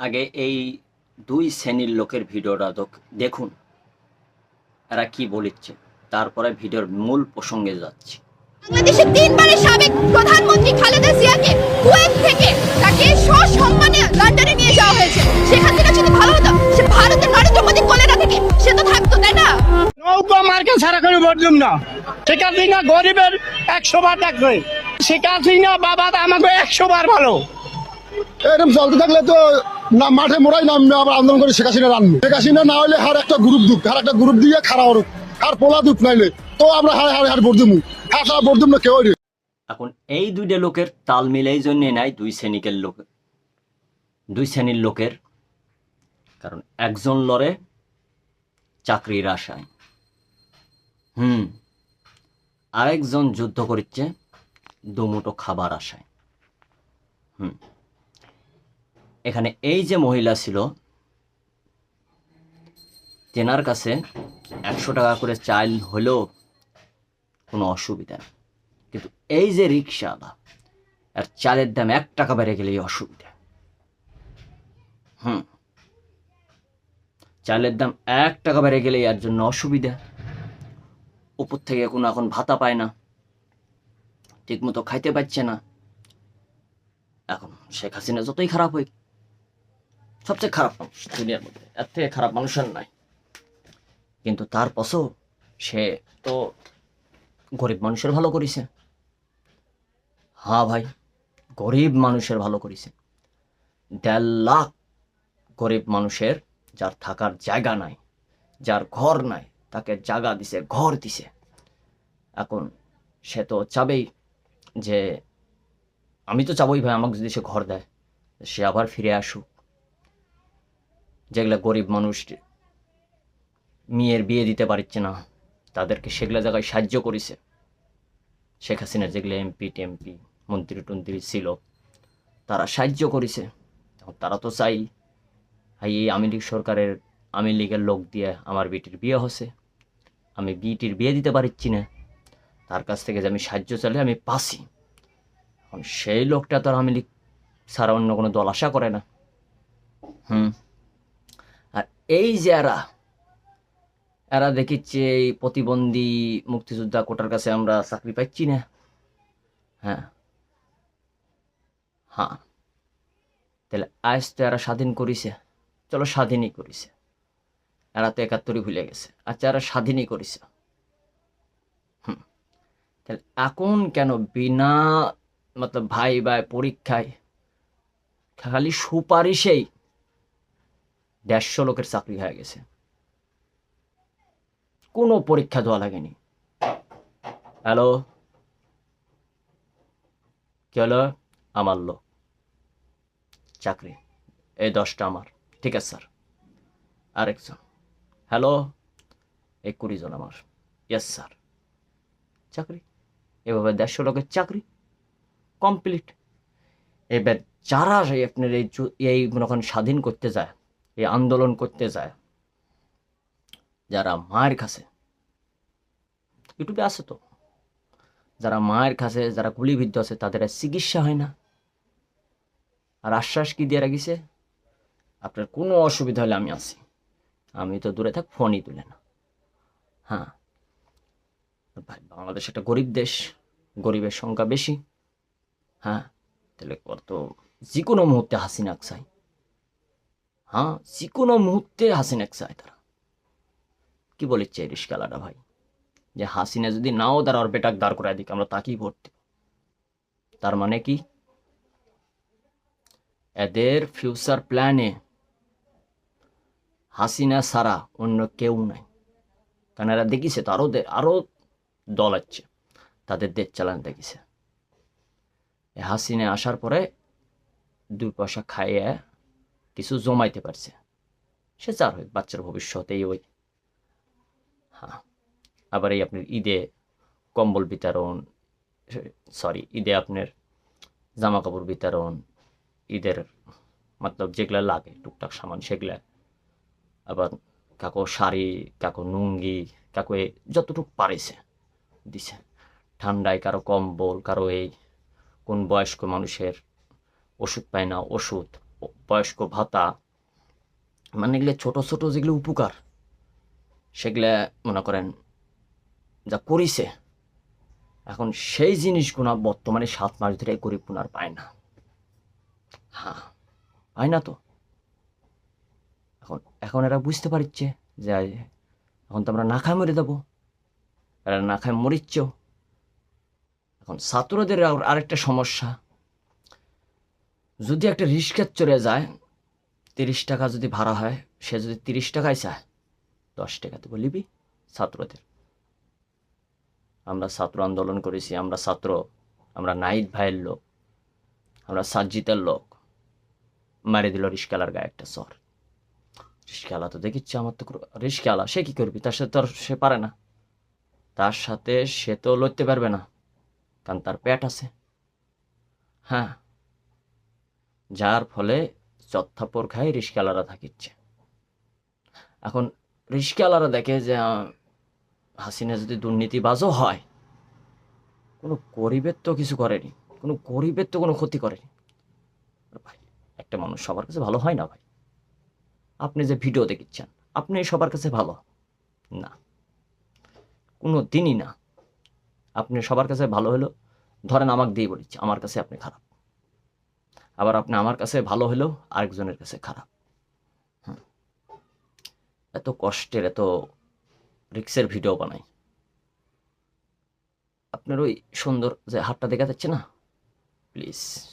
আগে এই দুই শ্রেণির লোকের ভিডিওটা দেখ- দেখুন এরা কি বলিচ্ছে। তারপরে ভিডিওর মূল প্রসঙ্গে যাচ্ছি। বাংলাদেশের তিনবারের সাবেক প্রধানমন্ত্রী খালেদা জিয়াকে কুয়েত থেকে তাকে সসম্মানে লন্ডনে নিয়ে যাওয়া হয়েছে। সেখান থেকে যদি ভালো হতো সে ভারতের নরেন্দ্র মোদী কোলে না থেকে সে তো থাকতো তাই না? নৌকা মার্কে ছাড়া করে ভোট না। শেখ হাসিনা গরিবের একশো বার ডাকবে। শেখ হাসিনা বাবা আমাকে একশো বার ভালো। এরকম চলতে থাকলে তো না, মাঠে মোড়াই নামবে আবার আন্দোলন করে শেখ হাসিনা রানবে। শেখ হাসিনা না হলে হার একটা গ্রুপ দুঃখ আর একটা গ্রুপ দিয়ে খারাপ হরুক আর পোলা দুঃখ নাইলে। তো আমরা হারে হারে হারে ভোট দিমু হার না কেউ এখন এই দুইটা লোকের তাল মিলে এই জন্যে নাই দুই শ্রেণীকের লোক। দুই শ্রেণির লোকের, কারণ একজন লড়ে চাকরির আশায়। হুম, আরেকজন যুদ্ধ করছে দুমুটো খাবার আশায়। হুম এখানে এই যে মহিলা ছিল, তেনার কাছে একশো টাকা করে চাল হলেও কোনো অসুবিধা কিন্তু এই যে রিক্সাওয়ালা আর চালের দাম এক টাকা বেড়ে গেলেই অসুবিধা। হুম। চালের দাম এক টাকা বেড়ে গেলেই এর জন্য অসুবিধা। উপর থেকে কোনো এখন ভাতা পায় না। ঠিকমতো খাইতে পারছে না। এখন শেখ হাসিনা যতই খারাপ হই সবচেয়ে খারাপ মানুষ দুনিয়ার মধ্যে। এর থেকে খারাপ মানুষ আর নাই। কিন্তু তার পশো সে তো গরিব মানুষের ভালো করেছে। হ্যাঁ ভাই, গরিব মানুষের ভালো করেছে। দেড় লাখ গরিব মানুষের যার থাকার জায়গা নাই, যার ঘর নাই, তাকে জায়গা দিছে, ঘর দিছে। এখন সে তো চাবেই যে, আমি তো চাবই ভাই, আমাকে যদি সে ঘর দেয়, সে আবার ফিরে আসুক। যেগুলা গরিব মানুষ মেয়ের বিয়ে দিতে পারছে না, তাদেরকে সেগুলো জায়গায় সাহায্য করেছে। শেখ হাসিনা যেগুলো এমপি, টেমপি, মন্ত্রী টন্ত্রী ছিল, তারা সাহায্য করেছে। তারা তো চাই এই আওয়ামী লীগ সরকারের, আওয়ামী লীগের লোক দিয়ে আমার বিটির বিয়ে হচ্ছে। আমি বিটির বিয়ে দিতে পারছি না, তার কাছ থেকে যে আমি সাহায্য চাইলে আমি পাসি সেই লোকটা তো আর আওয়ামী লীগ ছাড়া অন্য কোনো দল আশা করে না। হুম। এই যে এরা এরা দেখিচ্ছে এই প্রতিবন্ধী মুক্তিযোদ্ধা কোটার কাছে আমরা চাকরি পাচ্ছি না। হ্যাঁ। হ্যাঁ। তাহলে আজ তো এরা স্বাধীন করিছে। চলো স্বাধীনই করিছে। এরা তো একাত্তরই ভুলে গেছে। আচ্ছা এরা স্বাধীনই করিছে। হুম। তাহলে এখন কেন বিনা মতলব ভাই ভাই পরীক্ষায় খালি সুপারিশেই দেড়শো লোকের চাকরি হয়ে গেছে। কোনো পরীক্ষা দেওয়া লাগেনি। হ্যালো? কি হলো? আমার লোক। চাকরি। এই দশটা আমার। ঠিক আছে, স্যার। আরেকজন। হ্যালো? এই কুড়ি জন আমার। Yes sir. চাকরি? এভাবে দেড়শো লোকের চাকরি? কমপ্লিট। এবার যারা আপনার এই এই মনে স্বাধীন করতে যায় এই আন্দোলন করতে যায়। যারা মায়ের কাছে, ইউটিউবে আছে তো, যারা মায়ের কাছে, যারা গুলিবিদ্ধ আছে, তাদের চিকিৎসা হয় না। আর আশ্বাস কি দিয়ে রাখিছে আপনার কোনো অসুবিধা হলে আমি আছি। আমি তো দূরে থাক, ফোনই তুলে না। হ্যাঁ ভাই, বাংলাদেশ একটা গরিব দেশ, গরিবের সংখ্যা বেশি। হ্যাঁ তাহলে কত যে কোনো মুহূর্তে হাসিনাক চাই। হ্যাঁ? যে কোনো মুহূর্তে হাসিনাক চায় তারা। কি বলেছে এই রিস্কালাটা ভাই? যে হাসিনা যদি নাও তার ওর বেটাক দাঁড় করায় দিক, আমরা তাকেই ভোট তার মানে কি? এদের ফিউচার প্ল্যানে হাসিনা ছাড়া অন্য কেউ নাই। কারণ এরা দেখিছে তো আরও আরও দল আছে, তাদের দেশ চালান দেখিছে। হাসিনা আসার পরে দুই পয়সা খাইয়ে কিছু জমাইতে পারছে। সে চার হোক বাচ্চার ভবিষ্যতেই ওই। হ্যাঁ আবার এই আপনার ঈদে কম্বল বিতরণ, সরি, ঈদে আপনার জামা কাপড় বিতরণ, ঈদের মতলব যেগুলা লাগে, টুকটাক সামান সেগুলা। আবার কাকো শাড়ি, কাকো নুঙ্গি কাকো এই যতটুক পারেছে, দিছে। ঠান্ডায় কারও কম্বল, কারও এই কোন বয়স্ক মানুষের ওষুধ পায় না, ওষুধ। বয়স্ক ভাতা মানে এগুলো ছোট ছোট যেগুলো উপকার, সেগুলা মনে করেন যা করিছে, এখন সেই জিনিসগুলো বর্তমানে সাত মাস ধরে গরিব আর পায় না। হ্যাঁ পায় না তো। এখন এখন এরা বুঝতে পারছে যে এখন তো আমরা না খায় মরে দেবো, এরা না খায় মরিচ্ছেও এখন ছাত্রদের আরেকটা সমস্যা যদি একটা রিক্সা চড়ে যায়, তিরিশ টাকা যদি ভাড়া হয়, সে যদি তিরিশ টাকায় চায়, দশ টাকা তো বলিবি ছাত্রদের। আমরা ছাত্র আন্দোলন করেছি, আমরা ছাত্র, আমরা নাইট ভাইয়ের লোক, আমরা সাজ্জিতের লোক। মারি দিল রিস্কালার গায়ে একটা সর রিস্কালা তো দেখিচ্ছে আমার তো রিস্কালা, সে কি করবি? তার সাথে তো সে পারে না। তার সাথে সে তো লড়তে পারবে না, কারণ তার পেট আছে। হ্যাঁ যার ফলে চত্থাপর খায় রিস্কালারা থাকিচ্ছে। এখন রিস্কালারা দেখে যে হাসিনা যদি দুর্নীতিবাজও হয়, কোনো গরিবের তো কিছু করেনি, কোনো গরিবের তো কোনো ক্ষতি করেনি। ভাই, একটা মানুষ সবার কাছে ভালো হয় না ভাই? আপনি যে ভিডিও দেখিচ্ছেন, আপনি সবার কাছে ভালো? না। কোনো দিনই না। আপনি সবার কাছে ভালো হলো ধরেন আমাকে দিয়ে বলিচ্ছে, আমার কাছে আপনি খারাপ। আবার আপনি আমার কাছে ভালো হলেও আরেকজনের কাছে খারাপ। এত কষ্টের, এত রিক্সের ভিডিও বানাই। আপনার ওই সুন্দর যে হাতটা দেখা যাচ্ছে না? প্লিজ।